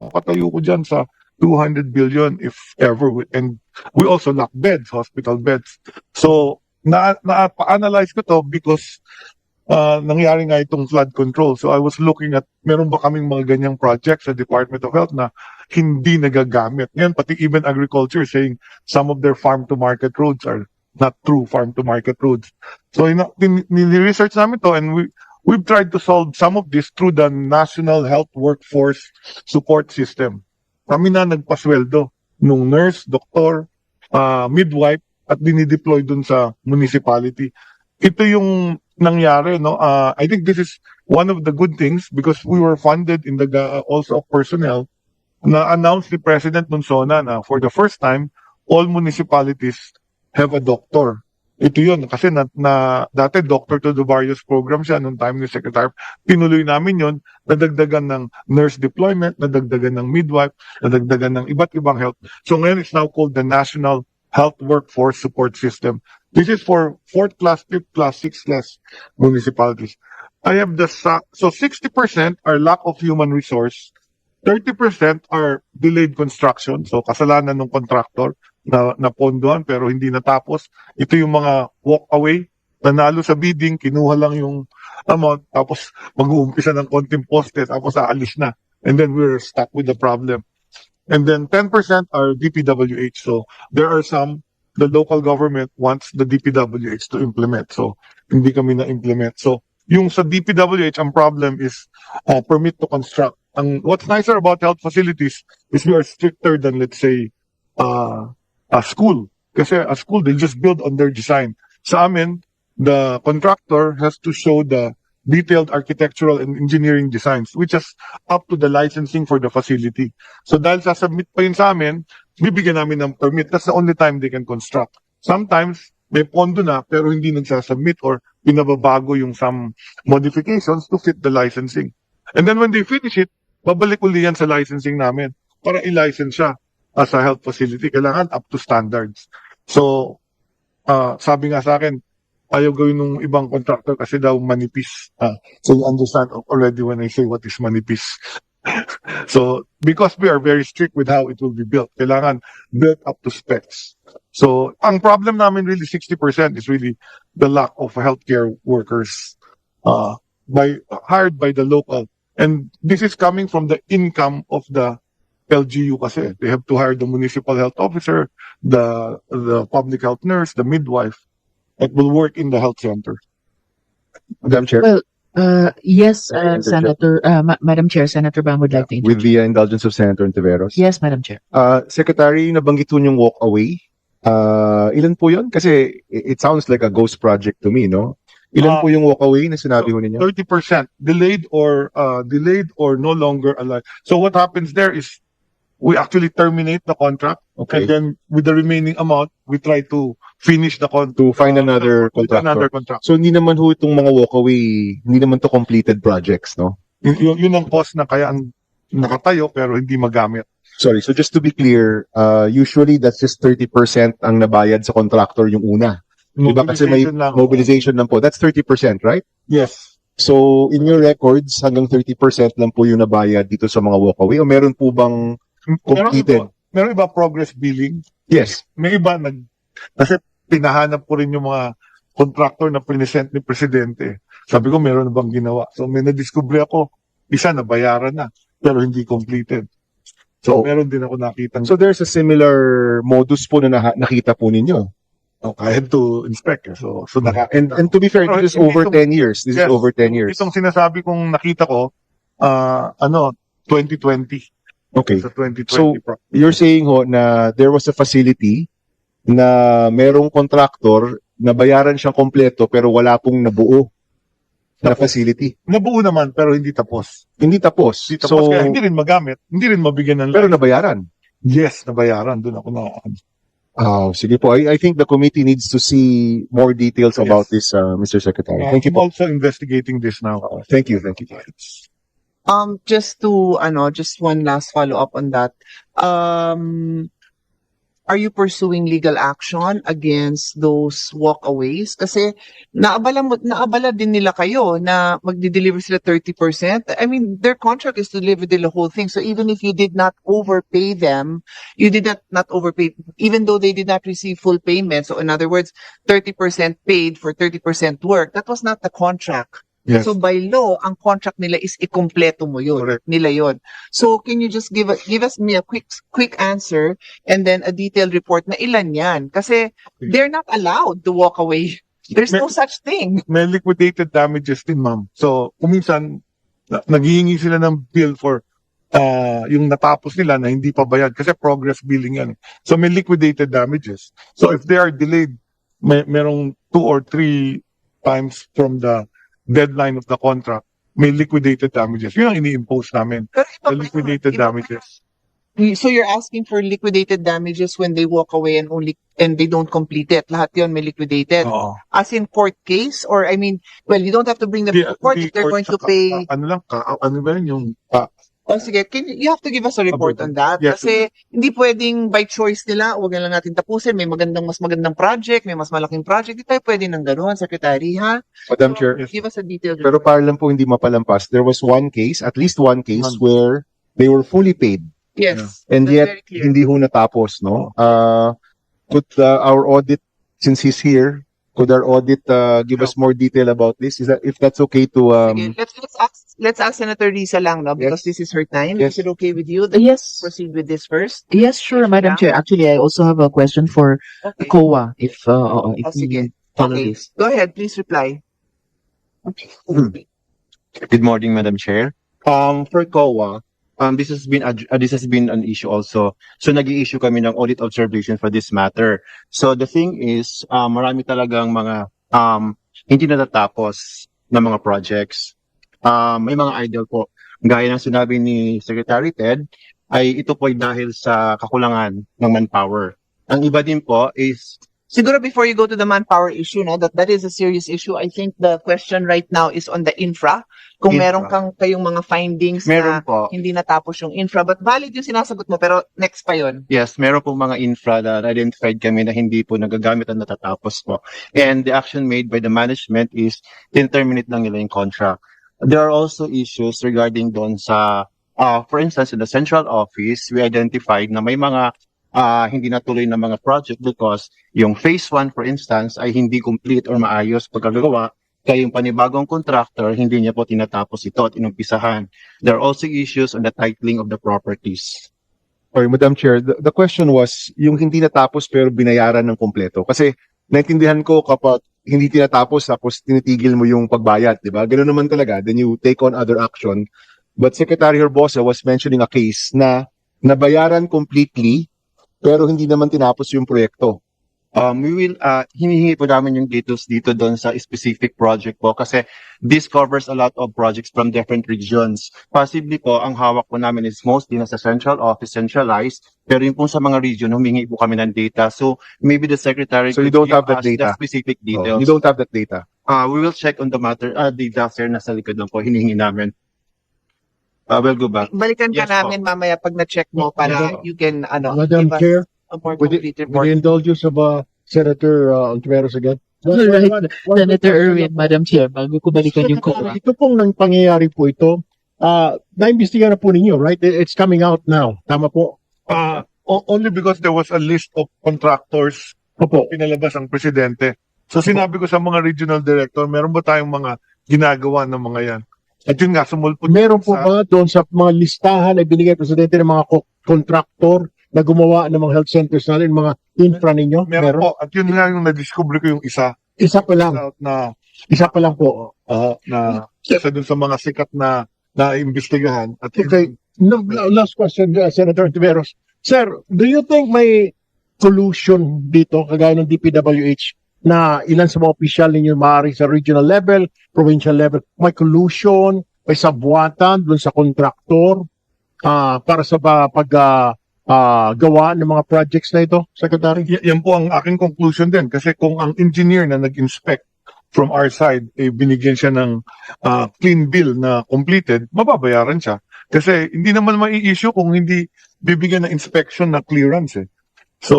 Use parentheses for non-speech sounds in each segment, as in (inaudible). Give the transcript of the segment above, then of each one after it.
Patayo ko dyan sa 200 billion if ever. And we also lack beds, hospital beds. So, na, na-analyze ko to because uh, nangyari nga itong flood control. So I was looking at, meron ba kaming mga ganyang projects sa Department of Health na hindi nagagamit. Ngayon, pati even agriculture saying some of their farm-to-market roads are not true farm-to-market roads. So, ina- tin- ni-research namin to and we, we've tried to solve some of this through the National Health Workforce Support System. Kami na nagpasweldo nung nurse, doktor, ah, midwife, at dinideploy dun sa municipality. Ito yung nangyari, no? Ah, I think this is one of the good things because we were funded in the ga- also of personnel na announced ni President Nunsona na for the first time, all municipalities have a doctor. Ito yun, kasi na, na dati doctor to the various programs siya nung time ni Secretary. Pinuloy namin yun, nadagdagan ng nurse deployment, nadagdagan ng midwife, nadagdagan ng iba't ibang health. So ngayon it's now called the National Health Workforce Support System. This is for fourth class, fifth class, sixth class municipalities. I have the, so 60% are lack of human resource, 30% are delayed construction, so kasalanan ng contractor na napondohan pero hindi natapos. Ito yung mga walk away, nanalo sa bidding, kinuha lang yung amount, tapos mag-uumpisa ng konting poste, tapos aalis na. And then we're stuck with the problem. And then 10% are DPWH. So there are some the local government wants the DPWH to implement. So hindi kami na-implement. So yung sa DPWH, ang problem is uh, permit to construct. Ang what's nicer about health facilities is we are stricter than let's say uh, a school. Kasi a school they just build on their design. Sa amin, the contractor has to show the detailed architectural and engineering designs which is up to the licensing for the facility. So dahil sasubmit pa yun sa amin, bibigyan namin ng permit. That's the only time they can construct. Sometimes, may pondo na pero hindi nagsasubmit or pinababago yung some modifications to fit the licensing. And then when they finish it, babalik uli yan sa licensing namin para i-license siya as a health facility. Kailangan up to standards. So, ah, sabi nga sa akin, ayaw gawin ng ibang contractor kasi daw manipis. Ah, so you understand already when I say what is manipis. (laughs) so, because we are very strict with how it will be built, kailangan built up to specs. So, ang problem namin really 60% is really the lack of healthcare workers uh, by hired by the local. And this is coming from the income of the LGU kasi. They have to hire the municipal health officer, the the public health nurse, the midwife that will work in the health center. Madam Chair, Well, uh, yes, uh, Senator uh, Ma- Madam Chair, Senator Bam would like to with the uh, indulgence of Senator Ontiveros. Yes, Madam Chair. Uh, Secretary, nabanggit po yung walk away. Uh, ilan po yun? Kasi it, sounds like a ghost project to me, no? Ilan Ah, po yung walk away na sinabi ho ninyo? 30% delayed or uh, delayed or no longer alive. So what happens there is we actually terminate the contract Okay. and then with the remaining amount we try to finish the contract To find another with contractor. another contract. So hindi naman ho itong mga walk away, hindi naman to completed projects, no? Yun, yun, yun ang cost na kaya ang nakatayo pero hindi magamit. Sorry, so just to be clear, uh, usually that's just 30% ang nabayad sa contractor yung una. Diba kasi may Mobilization lang. mobilization lang po. That's 30%, right? Yes. So, in your records, hanggang 30% lang po yung nabayad dito sa mga walkaway o meron po bang completed? meron iba progress billing. Yes. May iba nag kasi pinahanap ko rin yung mga contractor na present ni presidente. Sabi ko meron na bang ginawa. So may na-discover ako, isa na bayaran na pero hindi completed. So Oh. meron din ako nakita. So, there's a similar modus po na nakita po ninyo. so, I had to inspect. eh. So so naka And, and to be fair, this is over itong- 10 years. This is Yes. over 10 years. Itong sinasabi kong nakita ko ah ano 2020 Okay. sa 2020 So, pro- You're saying ho na there was a facility na merong contractor na bayaran siyang kompleto pero wala pong nabuo na Tapos. facility. nabuo naman pero hindi tapos. Hindi tapos. Hindi tapos So, kaya hindi rin magamit, hindi rin mabigyan ng pero nabayaran. yes nabayaran doon ako na Oh, sige po. I, I think the committee needs to see more details Yes. about this, uh, Mr. Secretary. Thank you I'm po. also investigating this now. Thank you. Thank you. Um, just to, ano, just one last follow-up on that. Um, are you pursuing legal action against those walkaways? Kasi naabala mo, naabala din nila kayo na magdi-deliver sila 30%. I mean, their contract is to deliver the whole thing. So even if you did not overpay them, you did not not overpay, even though they did not receive full payment. So in other words, 30% paid for 30% work. That was not the contract. Yes. So by law, ang contract nila is ikumpleto mo yun. Correct. Nila yun. So can you just give us give us me a quick quick answer and then a detailed report na ilan yan? Kasi they're not allowed to walk away. There's no such thing. May liquidated damages din, ma'am. So, kuminsan, na- naghihingi sila ng bill for ah yung natapos nila na hindi pa bayad kasi progress billing yan. So, may liquidated damages. So, if they are delayed, may merong two or three times from the deadline of the contract, may liquidated damages. Yun ang ini-impose namin. The liquidated damages. So you're asking for liquidated damages when they walk away and only and they don't complete it. Lahat yun may liquidated. Oo. As in court case or I mean, well, you don't have to bring them Di- to court di- if they're or going to saka, pay. ah, ano lang, ka, ano ba yun yung, ah, Oh, sige, can you, you have to give us a report on that. Yes. Kasi hindi pwedeng by choice nila, huwag na lang natin tapusin. May magandang, mas magandang project, may mas malaking project. Hindi tayo pwede ng gano'n, Secretary, ha? Madam So, Chair, Yes. Give us a detailed pero para lang po hindi mapalampas, there was one case, at least one case, One. where they were fully paid. Yes. And that's yet, very clear. hindi ho natapos, no? Uh, could uh, our audit, since he's here, could our audit uh, give us more detail about this? Is that if that's okay to um, Sige, let's, let's ask, let's ask Senator Risa lang, no? Because this is her time. Yes. Is it okay with you? Let's Yes. proceed with this first. Yes, sure, Madam Chair. Actually, I also have a question for Okay. COA, if, uh, uh, if Oh, we follow Okay. this. Go ahead, please reply. (clears throat) Good morning, Madam Chair. Um, for COA, um, this has been, ad- uh, this has been an issue also. So, nag-i-issue kami ng audit observation for this matter. So, the thing is, um, marami talagang mga, um, hindi natatapos na mga projects. Um, may mga idol po. Gaya ng sinabi ni Secretary Ted, ay ito po ay dahil sa kakulangan ng manpower. Ang iba din po is Siguro before you go to the manpower issue, no, that that is a serious issue. I think the question right now is on the infra. Kung Infra. meron kang kayong mga findings meron na po. hindi natapos yung infra, but valid yung sinasagot mo, pero next pa yon. Yes, meron pong mga infra na identified kami na hindi po nagagamit at natatapos po. And the action made by the management is terminate lang nila yung contract. There are also issues regarding doon sa, uh, for instance, in the central office, we identified na may mga uh, hindi natuloy na mga project because yung phase 1, for instance, ay hindi complete or maayos pagkagawa kaya yung panibagong contractor, hindi niya po tinatapos ito at inumpisahan. There are also issues on the titling of the properties. Or Madam Chair, the, the question was yung hindi natapos pero binayaran ng kompleto. Kasi naintindihan ko kapag hindi tinatapos tapos tinitigil mo yung pagbayad, di ba? Ganun naman talaga. Then you take on other action. But Secretary Herbosa was mentioning a case na nabayaran completely pero hindi naman tinapos yung proyekto. Um, we will, uh, hinihingi po namin yung details dito doon sa specific project po kasi this covers a lot of projects from different regions. Possibly po, ang hawak po namin is mostly nasa central office, centralized, pero yung po sa mga region, humingi po kami ng data. So, maybe the secretary So you could don't give have that us data? the specific Oh, details. you don't have that data. Uh, we will check on the matter, uh, data sir, nasa likod lang po, hinihingi namin. Uh, we'll go back. Balikan ka Yes po. namin mamaya pag na-check mo para Madam- you can, ano, Madam give us Chair, a more the- complete with report. the indulgence of uh, Senator uh, Ontiveros again. All right, Senator Irwin, Madam Chair, bago ko balikan yung COA. Ito pong nang pangyayari po ito, uh, naimbestigahan na po ninyo, right? It's coming out now. Tama po. Ah, o- only because there was a list of contractors Opo. pinalabas ang presidente. So sinabi ko sa mga regional director, meron ba tayong mga ginagawa ng mga yan? At yun nga, sumulpot Meron po sa- ba doon sa mga listahan na binigay ng Presidente ng mga kontraktor na gumawa ng mga health centers natin, mga infra ninyo? Meron po. At yun nga yung na-discover ko yung isa Isa pa lang. out na Isa pa lang po. ah, na isa dun sa mga sikat na na imbestigahan. At Okay. No, last question, uh, Senator Ontiveros. Sir, do you think may collusion dito, kagaya ng DPWH, na ilan sa mga opisyal ninyo maaari sa regional level, provincial level, may collusion, may sabwatan dun sa kontraktor ah para sa pag ah, ah, gawa ng mga projects na ito, Secretary? Y- yan po ang aking conclusion din. Kasi kung ang engineer na nag-inspect from our side, eh, binigyan siya ng ah, clean bill na completed, mababayaran siya. Kasi hindi naman mai-issue kung hindi bibigyan ng inspection na clearance eh. So,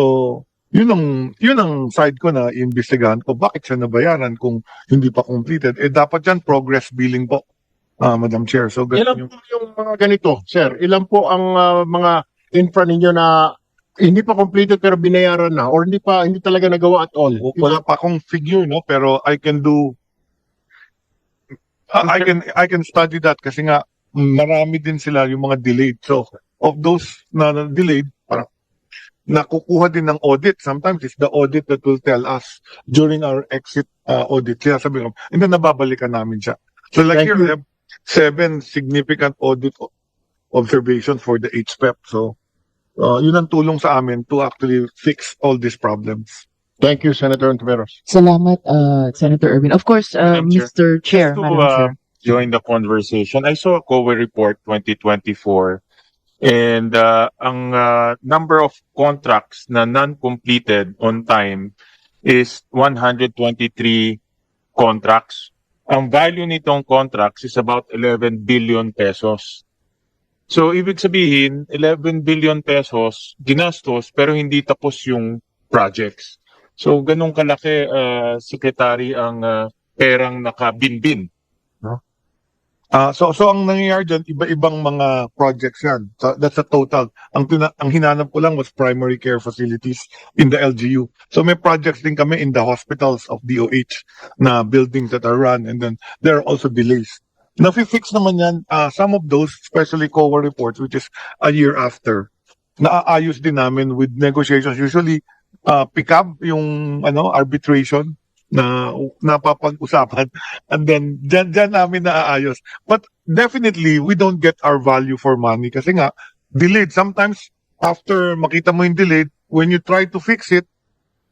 yun ang, yun ang side ko na iimbestigahan ko. Bakit siya nabayaran kung hindi pa completed? Eh, dapat yan progress billing po, ah Madam Chair. So, ganun Ilan yung, po yung mga ganito, sir? Ilan po ang ah, mga infra ninyo na hindi pa completed pero binayaran na or hindi pa hindi talaga nagawa at all? wala pa akong figure, no? Pero I can do, I I can, I can study that kasi nga, marami din sila yung mga delayed. So, of those na na delayed, parang nakukuha din ng audit. Sometimes it's the audit that will tell us during our exit uh, audit. Kaya sabi ko, hindi babalikan namin siya. So like Thank here, you. we have seven significant audit observations for the HPEP. So, uh, yun ang tulong sa amin to actually fix all these problems. Thank you, Senator Ontiveros. Salamat, uh, Senator Erwin. Of course, uh, Madam Chair. Mr. Chair, Just to Madam uh, Chair. join the conversation, I saw a COA report 2024 and uh, ang uh, number of contracts na non-completed on time is 123 contracts. Ang value nitong contracts is about 11 billion pesos. So, ibig sabihin, 11 billion pesos ginastos pero hindi tapos yung projects. So, ganun kalaki, uh, Secretary, ang uh, perang nakabinbin Ah, so so ang nangyayari diyan iba-ibang mga projects 'yan. So, that's a total. Ang ang hinanap ko lang was primary care facilities in the LGU. So may projects din kami in the hospitals of DOH na buildings that are run and then there are also delays. Na-fix naman yan, ah, some of those, especially COA reports, which is a year after, naaayos din namin with negotiations. Usually, uh, pick up yung ano arbitration na napapag-usapan and then dyan, dyan namin naaayos. But definitely, we don't get our value for money kasi nga, delayed. Sometimes, after makita mo yung delayed, when you try to fix it,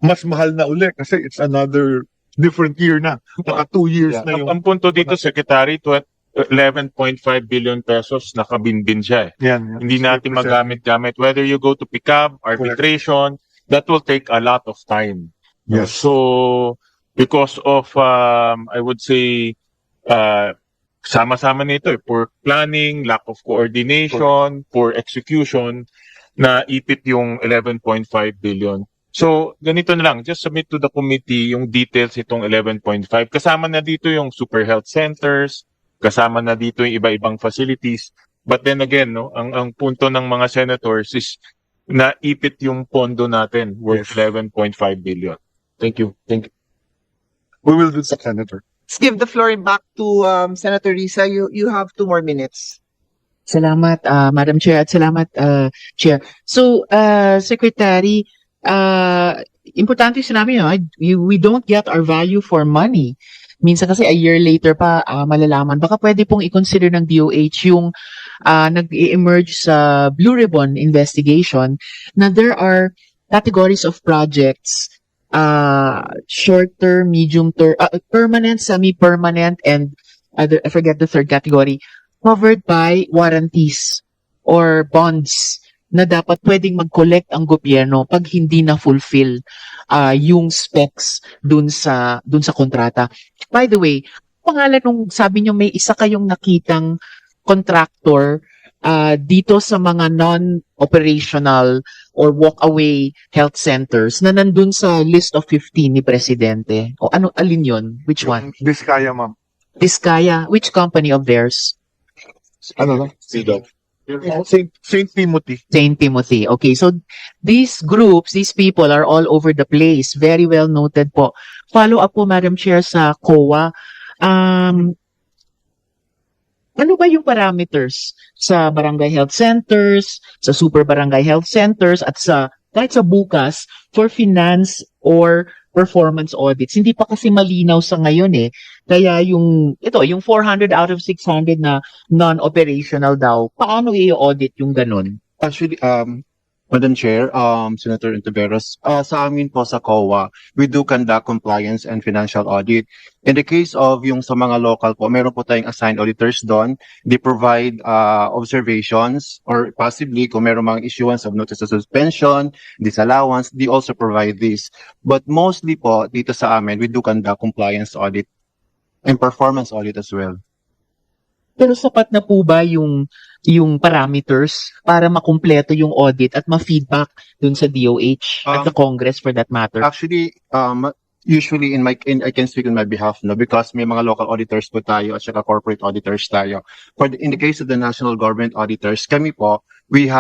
mas mahal na uli kasi it's another different year na. Naka two years Yeah. na yung... ang punto dito, Secretary, tw- 11.5 billion pesos nakabinbin siya eh. Yan, yan. Hindi natin magamit-gamit. Whether you go to pick up, arbitration, that will take a lot of time. Yes. So, because of, um, I would say, uh, sama-sama nito eh, poor planning, lack of coordination, poor execution, na ipit yung 11.5 billion. So, ganito na lang, just submit to the committee yung details itong 11.5. Kasama na dito yung super health centers, kasama na dito yung iba-ibang facilities. But then again, no, ang ang punto ng mga senators is na ipit yung pondo natin worth 11.5 billion. Thank you. Thank you. We will do that, Senator. Let's give the floor back to um, Senator Risa. You you have two more minutes. Salamat, uh, Madam Chair, at salamat, uh, Chair. So, uh, Secretary, uh, importante sinabi nyo, we, we don't get our value for money. Minsan kasi a year later pa uh, malalaman. Baka pwede pong i-consider ng DOH yung uh, nag-emerge sa Blue Ribbon investigation na there are categories of projects uh, short term, medium term, uh, permanent, semi-permanent, and other, I forget the third category, covered by warranties or bonds na dapat pwedeng mag-collect ang gobyerno pag hindi na fulfill uh, yung specs dun sa dun sa kontrata. By the way, pangalan nung sabi nyo may isa kayong nakitang contractor uh, dito sa mga non-operational or walk-away health centers na nandun sa list of 15 ni Presidente. O ano, alin yon? Which one? Biskaya, ma'am. Vizcaya, which company of theirs? Ano lang? Saint, Saint Timothy. St. Timothy. Okay, so these groups, these people are all over the place. Very well noted po. Follow up po, Madam Chair, sa COA. Um, ano ba yung parameters sa barangay health centers, sa super barangay health centers, at sa kahit sa bukas for finance or performance audits. Hindi pa kasi malinaw sa ngayon eh. Kaya yung, ito, yung 400 out of 600 na non-operational daw, paano i-audit yung ganun? Actually, um, Madam Chair, um, Senator Intiveros, uh, sa amin po sa COA, we do conduct compliance and financial audit. In the case of yung sa mga local po, meron po tayong assigned auditors doon. They provide uh, observations or possibly kung meron mga issuance of notice of suspension, disallowance, they also provide this. But mostly po, dito sa amin, we do conduct compliance audit and performance audit as well. Pero sapat na po ba yung yung parameters para makumpleto yung audit at ma-feedback dun sa DOH at Um, sa Congress for that matter? Actually, um, usually in my, in, I can speak on my behalf, no, because may mga local auditors po tayo at saka corporate auditors tayo. For the, in the case of the national government auditors, kami po, we have